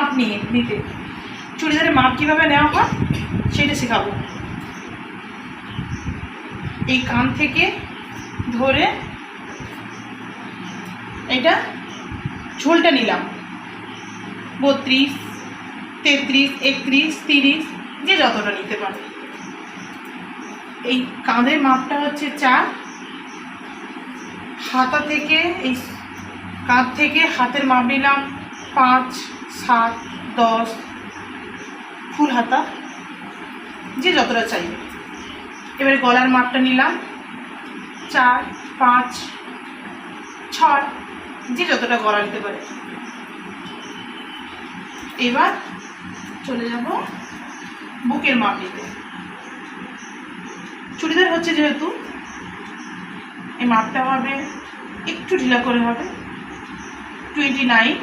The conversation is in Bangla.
মাপ নিয়ে, নিতে। চুড়িদারের মাপ কীভাবে নেওয়া হয়, সেটা শেখাবো। এই কান থেকে ধরে এটা ঝোলটা নিলাম। বত্রিশ, তেত্রিশ, একত্রিশ, তিরিশ, যে যতটা নিতে পারে। এই কাঁধের মাপটা হচ্ছে চার। হাতা থেকে, এই কাঁধ থেকে হাতের মাপ নিলাম পাঁচ। সাত, দশ ফুল হাতা যে যতটা চাইবে এবারে গলার মাপটা নিলাম। চার, পাঁচ, ছয়, যে যতটা গলা নিতে পারে। এবার চলে যাব বুকের মাপ নিতে। চুড়িদার হচ্ছে যেহেতু, এই মাপটা হবে, একটু ঢিলা করে হবে। Twenty nine